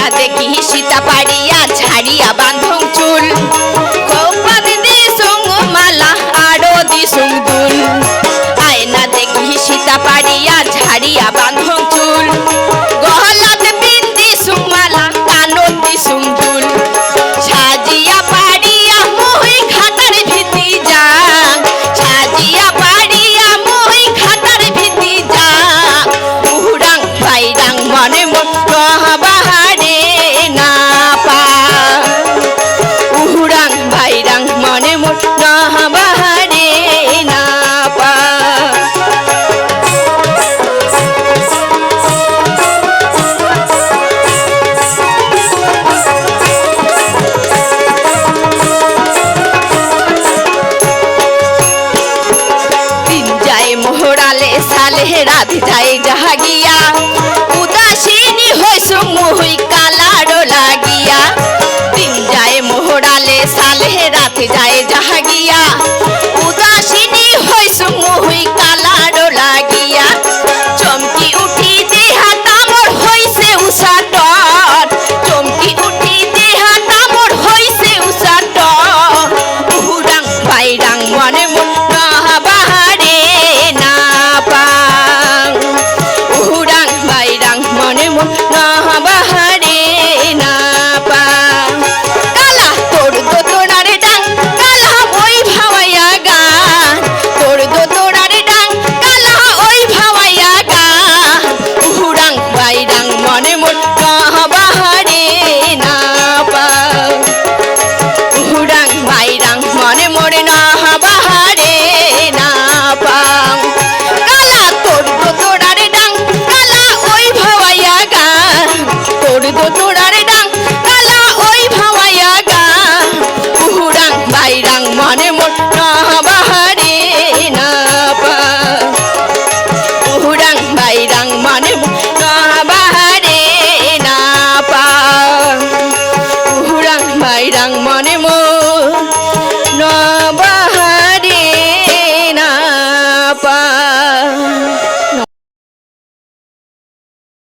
রাতে কি সীতা পাড়িয়া ছাড়িয়া রাধ যাই জাহাগিয়া উদাসীনী হইসু মুহুই কালারো লাগিয়া। দিন যায় মোহরালে সালে রাত যায় করে না